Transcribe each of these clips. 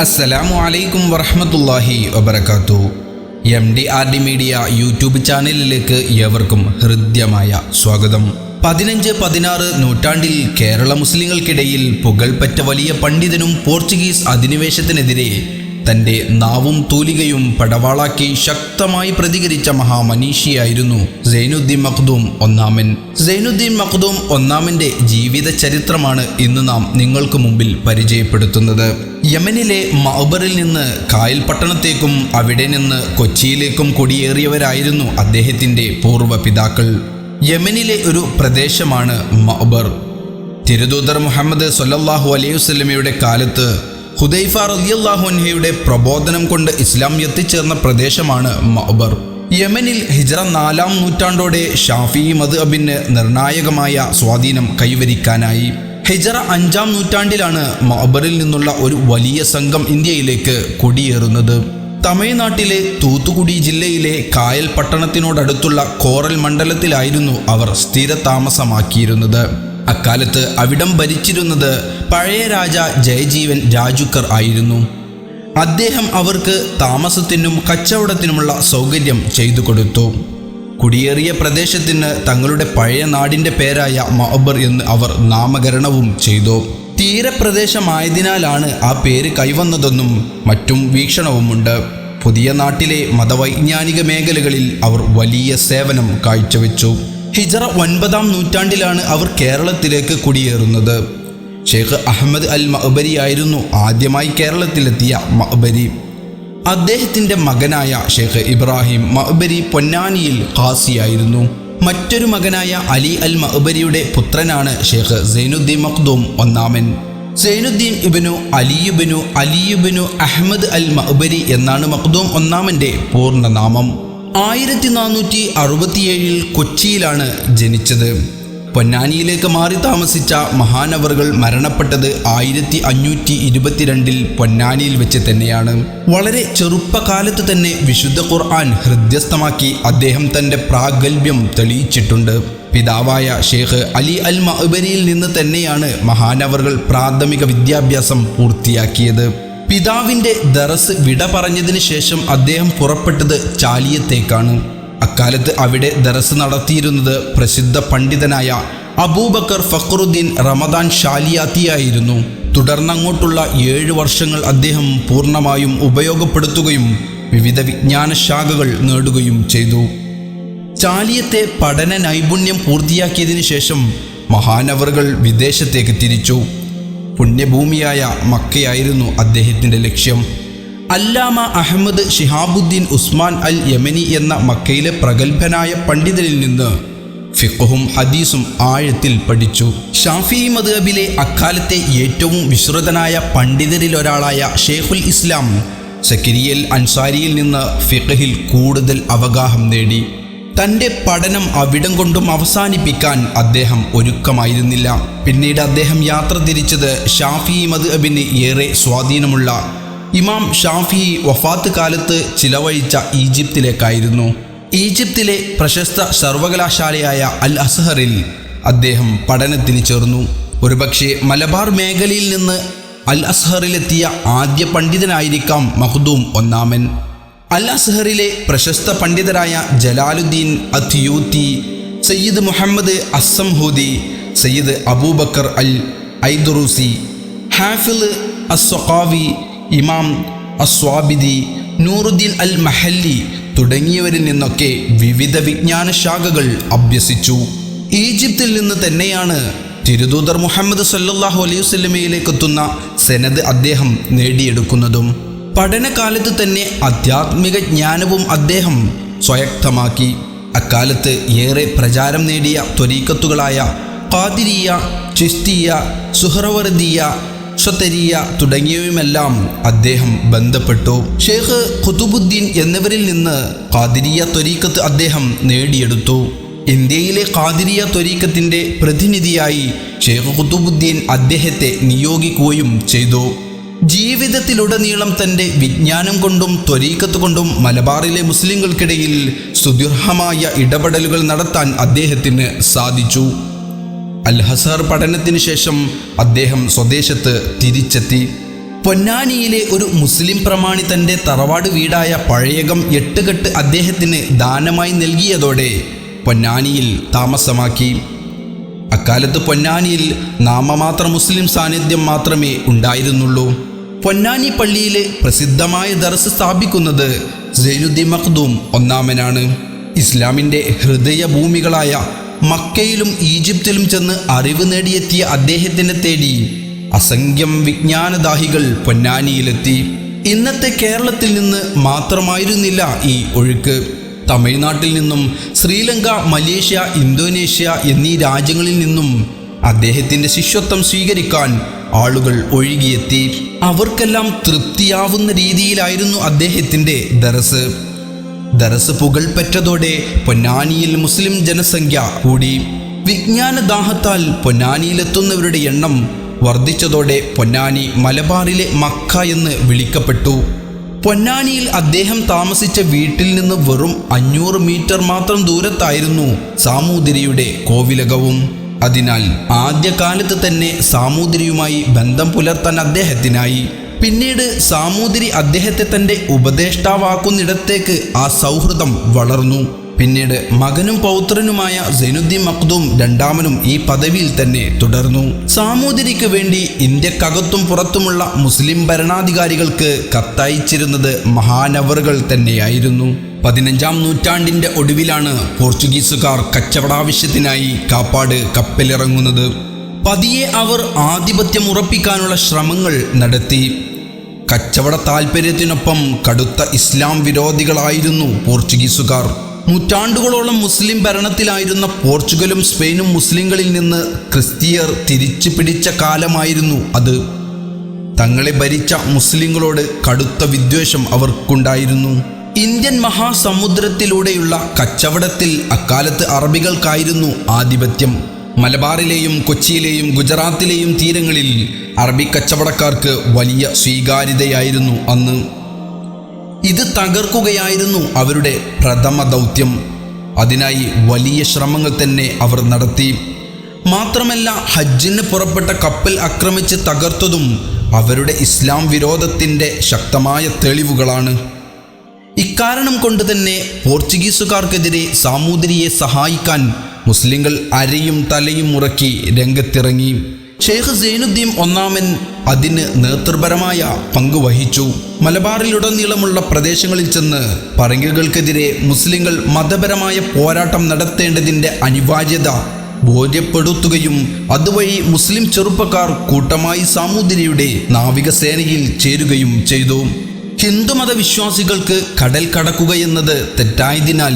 അസ്സലാമു അലൈക്കും വറഹമത്തല്ലാഹി വബർക്കാത്തു M D R D media YouTube ചാനലിലേക്ക് ഏവർക്കും ഹൃദ്യമായ സ്വാഗതം. പതിനഞ്ച് പതിനാറ് നൂറ്റാണ്ടിൽ കേരള മുസ്ലിങ്ങൾക്കിടയിൽ പുകൾപ്പറ്റ വലിയ പണ്ഡിതനും പോർച്ചുഗീസ് അധിനിവേശത്തിനെതിരെ തന്റെ നാവും തൂലികയും പടവാളാക്കി ശക്തമായി പ്രതികരിച്ച മഹാമനീഷിയായിരുന്നു സൈനുദ്ദീൻ മഖ്ദൂം ഒന്നാമൻ. സൈനുദ്ദീൻ മഖ്ദൂം ഒന്നാമന്റെ ജീവിത ചരിത്രമാണ് ഇന്ന് നാം നിങ്ങൾക്ക് മുമ്പിൽ പരിചയപ്പെടുത്തുന്നത്. യമനിലെ മഅബറിൽ നിന്ന് കായൽ പട്ടണത്തേക്കും അവിടെ നിന്ന് കൊച്ചിയിലേക്കും കുടിയേറിയവരായിരുന്നു അദ്ദേഹത്തിന്റെ പൂർവ പിതാക്കൾ യമനിലെ ഒരു പ്രദേശമാണ് മഅബർ. തിരുദൂതർ മുഹമ്മദ് സൊല്ലാഹു അലൈഹി വസ്ലമയുടെ കാലത്ത് ഹുദൈഫ റലിയല്ലാഹു അൻഹയുടെ പ്രബോധനം കൊണ്ട് ഇസ്ലാം എത്തിച്ചേർന്ന പ്രദേശമാണ് മഅബർ. യമനിൽ ഹിജ്റ നാലാം നൂറ്റാണ്ടോടെ ഷാഫി മദ്അബിന് നിർണായകമായ സ്വാധീനം കൈവരിക്കാനായി. ഹിജറ അഞ്ചാം നൂറ്റാണ്ടിലാണ് മഅബറിൽ നിന്നുള്ള ഒരു വലിയ സംഘം ഇന്ത്യയിലേക്ക് കുടിയേറുന്നത്. തമിഴ്നാട്ടിലെ തൂത്തുകുടി ജില്ലയിലെ കായൽ പട്ടണത്തിനോടടുത്തുള്ള കോറൽ മണ്ഡലത്തിലായിരുന്നു അവർ സ്ഥിര താമസമാക്കിയിരുന്നത് അക്കാലത്ത് അവിടം ഭരിച്ചിരുന്നത് പഴയ രാജ ജയജീവൻ രാജുക്കർ ആയിരുന്നു. അദ്ദേഹം അവർക്ക് താമസത്തിനും കച്ചവടത്തിനുമുള്ള സൗകര്യം ചെയ്തു കൊടുത്തു. കുടിയേറിയ പ്രദേശത്തിന് തങ്ങളുടെ പഴയ നാടിന്റെ പേരായ മഅബർ എന്ന് അവർ നാമകരണവും ചെയ്തു. തീരപ്രദേശമായതിനാലാണ് ആ പേര് കൈവന്നതെന്നും മറ്റും വീക്ഷണവുമുണ്ട്. പുതിയ നാട്ടിലെ മതവൈജ്ഞാനിക മേഖലകളിൽ അവർ വലിയ സേവനം കാഴ്ചവെച്ചു. ഹിജറ ഒൻപതാം നൂറ്റാണ്ടിലാണ് അവർ കേരളത്തിലേക്ക് കുടിയേറുന്നത്. ഷെയ്ഖ് അഹമ്മദ് അൽ മഅബരി ആയിരുന്നു ആദ്യമായി കേരളത്തിലെത്തിയ മഅബരി. അദ്ദേഹത്തിന്റെ മകനായ ഷെയ്ഖ് ഇബ്രാഹിം മഅബരി പൊന്നാനിയിൽ ഖാസിയായിരുന്നു. മറ്റൊരു മകനായ അലി അൽ മഅബരിയുടെ പുത്രനാണ് ഷെയ്ഖ് സൈനുദ്ദീൻ മഖ്ദൂം ഒന്നാമൻ. സൈനുദ്ദീൻ ഇബനു അലിയുബനു അലിയുബനു അഹമ്മദ് അൽ മഅബരി എന്നാണ് മഖ്ദൂം ഒന്നാമന്റെ പൂർണനാമം. ആയിരത്തി നാനൂറ്റി അറുപത്തിയേഴിൽ കൊച്ചിയിലാണ് ജനിച്ചത്. പൊന്നാനിയിലേക്ക് മാറി താമസിച്ച മഹാനവറുകൾ മരണപ്പെട്ടത് ആയിരത്തി അഞ്ഞൂറ്റി ഇരുപത്തിരണ്ടിൽ പൊന്നാനിയിൽ വെച്ച് തന്നെയാണ്. വളരെ ചെറുപ്പകാലത്ത് തന്നെ വിശുദ്ധ ഖുർആൻ ഹൃദ്യസ്ഥമാക്കി അദ്ദേഹം തന്റെ പ്രാഗൽഭ്യം തെളിയിച്ചിട്ടുണ്ട്. പിതാവായ ഷേഖ് അലി അൽ മഅബരിയിൽ നിന്ന് തന്നെയാണ് മഹാനവറുകൾ പ്രാഥമിക വിദ്യാഭ്യാസം പൂർത്തിയാക്കിയത്. പിതാവിന്റെ ദറസ് വിട പറഞ്ഞതിന് ശേഷം അദ്ദേഹം പുറപ്പെട്ടത് ചാലിയത്തേക്കാണ്. അക്കാലത്ത് അവിടെ ദറസ് നടത്തിയിരുന്നത് പ്രസിദ്ധ പണ്ഡിതനായ അബൂബക്കർ ഫക്രുദ്ദീൻ റമദാൻ ഷാലിയാത്തിയായിരുന്നു തുടർന്നങ്ങോട്ടുള്ള ഏഴ് വർഷങ്ങൾ അദ്ദേഹം പൂർണമായും ഉപയോഗപ്പെടുത്തുകയും വിവിധ വിജ്ഞാന ശാഖകൾ നേടുകയും ചെയ്തു. ചാലിയത്തെ പഠന നൈപുണ്യം പൂർത്തിയാക്കിയതിനു ശേഷം മഹാനവറുകൾ വിദേശത്തേക്ക് തിരിച്ചു. പുണ്യഭൂമിയായ മക്കയായിരുന്നു അദ്ദേഹത്തിന്റെ ലക്ഷ്യം. അല്ലാമ അഹമ്മദ് ഷിഹാബുദ്ദീൻ ഉസ്മാൻ അൽ യമനി എന്ന മക്കയിലെ പ്രഗത്ഭനായ പണ്ഡിതനിൽ നിന്ന് ഫിഖും ഹദീസും ആഴത്തിൽ പഠിച്ചു. ഷാഫി മദ്ഹബിലെ അക്കാലത്തെ ഏറ്റവും വിശ്രുതനായ പണ്ഡിതരിലൊരാളായ ഷെയ്ഖുൽ ഇസ്ലാം സക്കരിയൽ അൻസാരിയിൽ നിന്ന് ഫിഖഹിൽ കൂടുതൽ അവഗാഹം നേടി. തന്റെ പഠനം അവിടം കൊണ്ടും അവസാനിപ്പിക്കാൻ അദ്ദേഹം ഒരുക്കമായിരുന്നില്ല. പിന്നീട് അദ്ദേഹം യാത്ര തിരിച്ചത് ഷാഫി മദ്ഹബിന് ഏറെ സ്വാധീനമുള്ള ഇമാം ഷാഫി വഫാത്ത് കാലത്ത് ചിലവഴിച്ച ഈജിപ്തിലേക്കായിരുന്നു. ഈജിപ്തിലെ പ്രശസ്ത സർവകലാശാലയായ അൽ അസ്ഹറിൽ അദ്ദേഹം പഠനത്തിന് ചേർന്നു. ഒരുപക്ഷെ മലബാർ മേഖലയിൽ നിന്ന് അൽ അസ്ഹറിലെത്തിയ ആദ്യ പണ്ഡിതനായിരിക്കാം മഹ്ദൂം ഒന്നാമൻ. അൽ അസ്ഹറിലെ പ്രശസ്ത പണ്ഡിതരായ ജലാലുദ്ദീൻ അത്യൂത്തി സയ്യിദ് മുഹമ്മദ് അസ്സംഹൂദി സയ്യിദ് അബൂബക്കർ അൽ ഐദുറൂസി ഹാഫിൽ അസ്വഖാവി ഇമാം അസ്വാബിദി നൂറുദ്ദീൻ അൽ മഹല്ലി തുടങ്ങിയവരിൽ നിന്നൊക്കെ വിവിധ വിജ്ഞാന ശാഖകൾ അഭ്യസിച്ചു. ഈജിപ്തിൽ നിന്ന് തന്നെയാണ് തിരുദൂതർ മുഹമ്മദ് സല്ലാഹു അലൈഹി വസ്ലമയിലേക്ക് എത്തുന്ന സെനത് അദ്ദേഹം നേടിയെടുക്കുന്നതും. പഠനകാലത്ത് തന്നെ ആധ്യാത്മിക ജ്ഞാനവും അദ്ദേഹം സ്വയക്തമാക്കി അക്കാലത്ത് ഏറെ പ്രചാരം നേടിയ ത്വരീക്കത്തുകളായ ഖാദിരിയ ചിസ്തിയ സുഹ്രവർദിയ ഷത്തരിയ തുടങ്ങിയവയുമെല്ലാം അദ്ദേഹം ബന്ധപ്പെട്ടു. ഷെയ്ഖ് ഖുതുബുദ്ദീൻ എന്നിവരിൽ നിന്ന് ഖാദിരിയ ത്വരീക്കത്ത് അദ്ദേഹം നേടിയെടുത്തു. ഇന്ത്യയിലെ ഖാദിരിയ ത്വരീക്കത്തിന്റെ പ്രതിനിധിയായി ഷെയ്ഖ് ഖുതുബുദ്ദീൻ അദ്ദേഹത്തെ നിയോഗിക്കുകയും ചെയ്തു. ജീവിതത്തിലുടനീളം തന്റെ വിജ്ഞാനം കൊണ്ടും ത്വരീക്കത്ത് കൊണ്ടും മലബാറിലെ മുസ്ലിങ്ങൾക്കിടയിൽ സുദീർഘമായ ഇടപെടലുകൾ നടത്താൻ അദ്ദേഹത്തിന് സാധിച്ചു. അൽ ഹസർ പഠനത്തിന് ശേഷം അദ്ദേഹം സ്വദേശത്ത് തിരിച്ചെത്തി. പൊന്നാനിയിലെ ഒരു മുസ്ലിം പ്രമാണി തന്റെ തറവാട് വീടായ പഴയകം എട്ടുകെട്ട് അദ്ദേഹത്തിന് ദാനമായി നൽകിയതോടെ പൊന്നാനിയിൽ താമസമാക്കി. അക്കാലത്ത് പൊന്നാനിയിൽ നാമമാത്ര മുസ്ലിം സാന്നിധ്യം മാത്രമേ ഉണ്ടായിരുന്നുള്ളൂ. പൊന്നാനി പള്ളിയിലെ പ്രസിദ്ധമായ ദർസ് സ്ഥാപിക്കുന്നത് സൈനുദ്ദീൻ മഖ്ദൂം ഒന്നാമനാണ്. ഇസ്ലാമിന്റെ ഹൃദയഭൂമികളായ മക്കയിലും ഈജിപ്തിലും ചെന്ന് അറിവ് നേടിയെത്തിയ അദ്ദേഹത്തിനെ തേടി അസംഖ്യം വിജ്ഞാനദാഹികൾ പൊന്നാനിയിലെത്തി. ഇന്നത്തെ കേരളത്തിൽ നിന്ന് മാത്രമായിരുന്നില്ല ഈ ഒഴുക്ക്. തമിഴ്നാട്ടിൽ നിന്നും ശ്രീലങ്ക മലേഷ്യ ഇന്തോനേഷ്യ എന്നീ രാജ്യങ്ങളിൽ നിന്നും അദ്ദേഹത്തിന്റെ ശിഷ്യത്വം സ്വീകരിക്കാൻ ആളുകൾ ഒഴുകിയെത്തി. അവർക്കെല്ലാം തൃപ്തിയാവുന്ന രീതിയിലായിരുന്നു അദ്ദേഹത്തിന്റെ ദറസ് ദറസ് പുകൾപെറ്റതോടെ പൊന്നാനിയിൽ മുസ്ലിം ജനസംഖ്യ കൂടി. വിജ്ഞാനദാഹത്താൽ പൊന്നാനിയിലെത്തുന്നവരുടെ എണ്ണം വർദ്ധിച്ചതോടെ പൊന്നാനി മലബാറിലെ മക്ക എന്ന് വിളിക്കപ്പെട്ടു. പൊന്നാനിയിൽ അദ്ദേഹം താമസിച്ച വീട്ടിൽ നിന്ന് വെറും അഞ്ഞൂറ് മീറ്റർ മാത്രം ദൂരത്തായിരുന്നു സാമൂതിരിയുടെ കോവിലകവും. അതിനാൽ ആദ്യകാലത്ത് തന്നെ സാമൂതിരിയുമായി ബന്ധം പുലർത്താൻ അദ്ദേഹത്തിനായി. പിന്നീട് സാമൂതിരി അദ്ദേഹത്തെ തന്റെ ഉപദേഷ്ടാവാക്കുന്നിടത്തേക്ക് ആ സൗഹൃദം വളർന്നു. പിന്നീട് മകനും പൗത്രനുമായ സൈനുദ്ദീൻ മഖ്ദൂം രണ്ടാമനും ഈ പദവിയിൽ തന്നെ തുടർന്നു. സാമൂതിരിക്ക് വേണ്ടി ഇന്ത്യക്കകത്തും പുറത്തുമുള്ള മുസ്ലിം ഭരണാധികാരികൾക്ക് കത്തയച്ചിരുന്നത് മഹാനവറുകൾ തന്നെയായിരുന്നു. പതിനഞ്ചാം നൂറ്റാണ്ടിന്റെ ഒടുവിലാണ് പോർച്ചുഗീസുകാർ കച്ചവടാവശ്യത്തിനായി കാപ്പാട് കപ്പലിറങ്ങുന്നത്. പതിയെ അവർ ആധിപത്യം ഉറപ്പിക്കാനുള്ള ശ്രമങ്ങൾ നടത്തി. കച്ചവട താൽപ്പര്യത്തിനൊപ്പം കടുത്ത ഇസ്ലാം വിരോധികളായിരുന്നു പോർച്ചുഗീസുകാർ. നൂറ്റാണ്ടുകളോളം മുസ്ലിം ഭരണത്തിലായിരുന്ന പോർച്ചുഗലും സ്പെയിനും മുസ്ലിങ്ങളിൽ നിന്ന് ക്രിസ്തീയർ തിരിച്ചു പിടിച്ച കാലമായിരുന്നു അത്. തങ്ങളെ ഭരിച്ച മുസ്ലിങ്ങളോട് കടുത്ത വിദ്വേഷം അവർക്കുണ്ടായിരുന്നു. ഇന്ത്യൻ മഹാസമുദ്രത്തിലൂടെയുള്ള കച്ചവടത്തിൽ അക്കാലത്ത് അറബികൾക്കായിരുന്നു ആധിപത്യം. മലബാറിലെയും കൊച്ചിയിലെയും ഗുജറാത്തിലെയും തീരങ്ങളിൽ അറബി കച്ചവടക്കാർക്ക് വലിയ സ്വീകാര്യതയായിരുന്നു അന്ന്. ഇത് തകർക്കുകയായിരുന്നു അവരുടെ പ്രഥമ ദൗത്യം. അതിനായി വലിയ ശ്രമങ്ങൾ തന്നെ അവർ നടത്തി. മാത്രമല്ല ഹജ്ജിന് പുറപ്പെട്ട കപ്പൽ ആക്രമിച്ച് തകർത്തതും അവരുടെ ഇസ്ലാം വിരോധത്തിന്റെ ശക്തമായ തെളിവുകളാണ്. ഇക്കാരണം കൊണ്ട് തന്നെ പോർച്ചുഗീസുകാർക്കെതിരെ സാമൂതിരിയെ സഹായിക്കാൻ മുസ്ലിങ്ങൾ അരയും തലയും മുറക്കി രംഗത്തിറങ്ങി. ഷെയ്ഖ് സൈനുദ്ദീൻ ഒന്നാമൻ അതിന് നേതൃപരമായ പങ്ക് വഹിച്ചു. മലബാറിലുടനീളമുള്ള പ്രദേശങ്ങളിൽ ചെന്ന് പറങ്കികൾക്കെതിരെ മുസ്ലിങ്ങൾ മതപരമായ പോരാട്ടം നടത്തേണ്ടതിന്റെ അനിവാര്യത ബോധ്യപ്പെടുത്തുകയും അതുവഴി മുസ്ലിം ചെറുപ്പക്കാർ കൂട്ടമായി സാമൂതിരിയുടെ നാവികസേനയിൽ ചേരുകയും ചെയ്തു. ഹിന്ദുമത വിശ്വാസികൾക്ക് കടൽ കടക്കുകയെന്നത് തെറ്റായതിനാൽ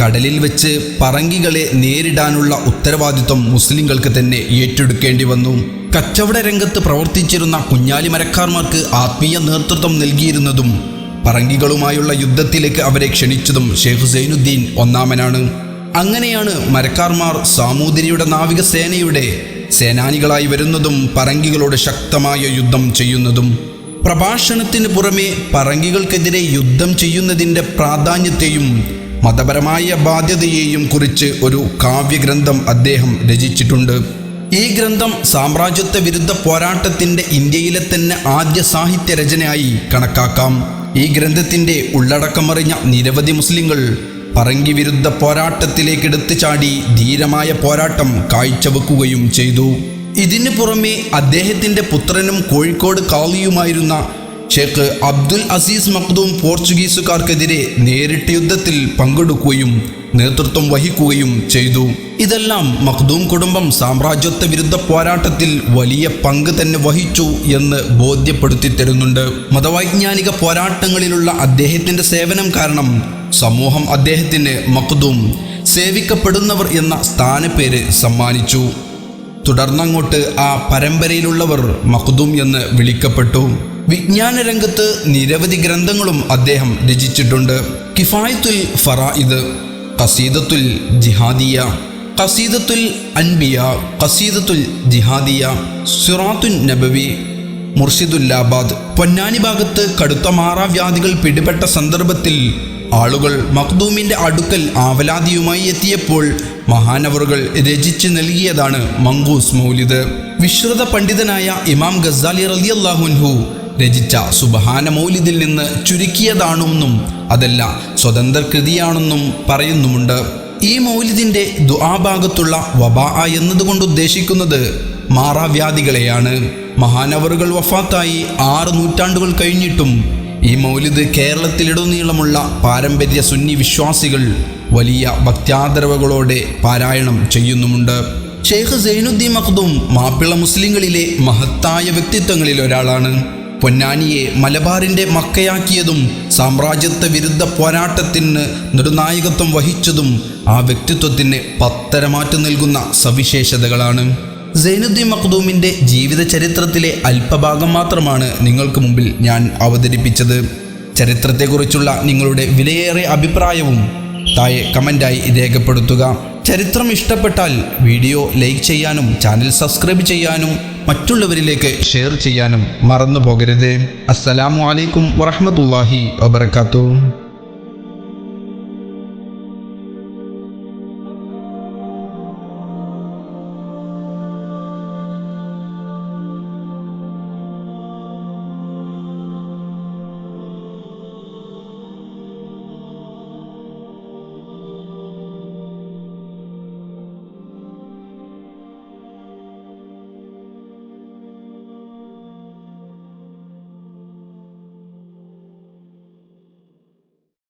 കടലിൽ വെച്ച് പറങ്കികളെ നേരിടാനുള്ള ഉത്തരവാദിത്വം മുസ്ലിങ്ങൾക്ക് തന്നെ ഏറ്റെടുക്കേണ്ടി വന്നു. കച്ചവട രംഗത്ത് പ്രവർത്തിച്ചിരുന്ന കുഞ്ഞാലി മരക്കാർമാർക്ക് ആത്മീയ നേതൃത്വം നൽകിയിരുന്നതും പറങ്കികളുമായുള്ള യുദ്ധത്തിലേക്ക് അവരെ ക്ഷണിച്ചതും ഷെയ്ഖ് സൈനുദ്ദീൻ ഒന്നാമനാണ്. അങ്ങനെയാണ് മരക്കാർമാർ സാമൂതിരിയുടെ നാവികസേനയുടെ സേനാനികളായി വരുന്നതും പറങ്കികളോട് ശക്തമായ യുദ്ധം ചെയ്യുന്നതും. പ്രഭാഷണത്തിന് പുറമെ പറങ്കികൾക്കെതിരെ യുദ്ധം ചെയ്യുന്നതിന്റെ പ്രാധാന്യത്തെയും മതപരമായ ബാധ്യതയെയും കുറിച്ച് ഒരു കാവ്യഗ്രന്ഥം അദ്ദേഹം രചിച്ചിട്ടുണ്ട്. ഈ ഗ്രന്ഥം സാമ്രാജ്യത്വ വിരുദ്ധ പോരാട്ടത്തിന്റെ ഇന്ത്യയിലെ തന്നെ ആദ്യ സാഹിത്യ രചനയായി കണക്കാക്കാം. ഈ ഗ്രന്ഥത്തിന്റെ ഉള്ളടക്കമറിഞ്ഞ നിരവധി മുസ്ലിങ്ങൾ പറങ്കി വിരുദ്ധ പോരാട്ടത്തിലേക്ക് എടുത്തു ചാടി ധീരമായ പോരാട്ടം കാഴ്ചവെക്കുകയും ചെയ്തു. ഇതിനു പുറമെ അദ്ദേഹത്തിന്റെ പുത്രനും കോഴിക്കോട് കാളിയുമായിരുന്ന ഷേഖ് അബ്ദുൽ അസീസ് മഖ്ദൂം പോർച്ചുഗീസുകാർക്കെതിരെ നേരിട്ട് യുദ്ധത്തിൽ പങ്കെടുക്കുകയും നേതൃത്വം വഹിക്കുകയും ചെയ്തു. ഇതെല്ലാം മഖ്ദൂം കുടുംബം സാമ്രാജ്യത്വ വിരുദ്ധ പോരാട്ടത്തിൽ വലിയ പങ്ക് തന്നെ വഹിച്ചു എന്ന് ബോധ്യപ്പെടുത്തി തരുന്നുണ്ട്. മതവൈജ്ഞാനിക പോരാട്ടങ്ങളിലുള്ള അദ്ദേഹത്തിന്റെ സേവനം കാരണം സമൂഹം അദ്ദേഹത്തിന് മഖ്ദൂം സേവിക്കപ്പെടുന്നവർ എന്ന സ്ഥാനപ്പേര് സമ്മാനിച്ചു. തുടർന്നങ്ങോട്ട് ആ പരമ്പരയിലുള്ളവർ മഖ്ദൂം എന്ന് വിളിക്കപ്പെട്ടു. വിജ്ഞാന രംഗത്ത് നിരവധി ഗ്രന്ഥങ്ങളും അദ്ദേഹം രചിച്ചിട്ടുണ്ട്. കിഫായത്തുൽ ഫറായിദ് കസീദത്തുൽ ജിഹാദിയ കസീദത്തുൽ അൻബിയ കസീദത്തുൽ ജിഹാദിയ സിറാത്തുൻ നബവി മുർഷിദുല്ലാബാദ്. പൊന്നാനി ഭാഗത്ത് കടുത്ത മാറാവ്യാധികൾ പിടിപെട്ട സന്ദർഭത്തിൽ ആളുകൾ മഖ്ദൂമിന്റെ അടുക്കൽ ആവലാതിയുമായി എത്തിയപ്പോൾ മഹാനവറുകൾ രചിച്ചു നൽകിയതാണ് മങ്കൂസ് മൗലിദ്. വിശ്രുത പണ്ഡിതനായ ഇമാം ഗസാലി റലിയല്ലാഹുൻഹു രചിച്ച സുബഹാന മൗലിദിൽ നിന്ന് ചുരുക്കിയതാണെന്നും അതല്ല സ്വതന്ത്ര കൃതിയാണെന്നും പറയുന്നുമുണ്ട്. ഈ മൗലിദിന്റെ ദുആഭാഗത്തുള്ള വബാ എന്നതുകൊണ്ട് ഉദ്ദേശിക്കുന്നത് മാറാവ്യാധികളെയാണ്. മഹാനവറുകൾ വഫാത്തായി ആറ് നൂറ്റാണ്ടുകൾ കഴിഞ്ഞിട്ടും ഈ മൗലിദ് കേരളത്തിലുടനീളമുള്ള പാരമ്പര്യ സുന്നി വിശ്വാസികൾ വലിയ ഭക്ത്യാദരവുകളോടെ പാരായണം ചെയ്യുന്നുമുണ്ട്. ഷെയ്ഖ് സൈനുദ്ദീൻ മഖ്ദൂം മാപ്പിള മുസ്ലിങ്ങളിലെ മഹത്തായ വ്യക്തിത്വങ്ങളിൽ ഒരാളാണ്. പൊന്നാനിയെ മലബാറിന്റെ മക്കയാക്കിയതും സാമ്രാജ്യത്വ വിരുദ്ധ പോരാട്ടത്തിന് നിർണായകത്വം വഹിച്ചതും ആ വ്യക്തിത്വത്തിന് പത്തരമാറ്റം നൽകുന്ന സവിശേഷതകളാണ്. സൈനുദ്ദീൻ മഖ്ദൂമിന്റെ ജീവിത ചരിത്രത്തിലെ അല്പഭാഗം മാത്രമാണ് നിങ്ങൾക്ക് മുമ്പിൽ ഞാൻ അവതരിപ്പിച്ചത്. ചരിത്രത്തെക്കുറിച്ചുള്ള നിങ്ങളുടെ വിലയേറെ അഭിപ്രായവും താഴെ കമന്റായി രേഖപ്പെടുത്തുക. ചരിത്രം ഇഷ്ടപ്പെട്ടാൽ വീഡിയോ ലൈക്ക് ചെയ്യാനും ചാനൽ സബ്സ്ക്രൈബ് ചെയ്യാനും മറ്റുള്ളവരിലേക്ക് ഷെയർ ചെയ്യാനും മറന്നു പോകരുത് അസ്സലാമു അലൈക്കും വറഹ്മത്തുള്ളാഹി വബർക്കാത്തു